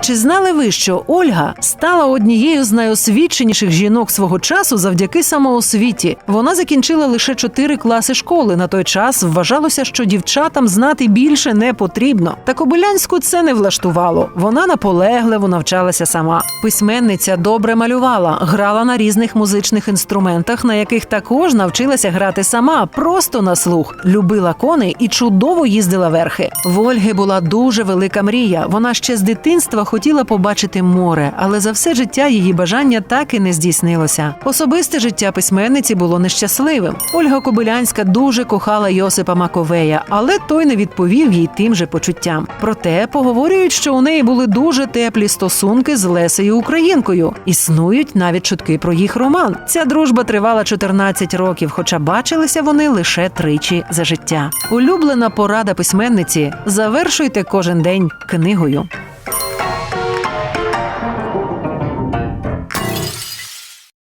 Чи знали ви, що Ольга стала однією з найосвіченіших жінок свого часу завдяки самоосвіті? Вона закінчила лише чотири класи школи. На той час вважалося, що дівчатам знати більше не потрібно. Та Кобилянську це не влаштувало. Вона наполегливо навчалася сама. Письменниця добре малювала, грала на різних музичних інструментах, на яких також навчилася грати сама, просто на слух. Любила коней і чудово їздила верхи. В Ольги була дуже велика мрія. Вона ще з дитинства хотіла побачити море, але за все життя її бажання так і не здійснилося. Особисте життя письменниці було нещасливим. Ольга Кобилянська дуже кохала Йосипа Маковея, але той не відповів їй тим же почуттям. Проте поговорюють, що у неї були дуже теплі стосунки з Лесею Українкою. Існують навіть чутки про їх роман. Ця дружба тривала 14 років, хоча бачилися вони лише тричі за життя. Улюблена порада письменниці завершуйте кожен день книгою.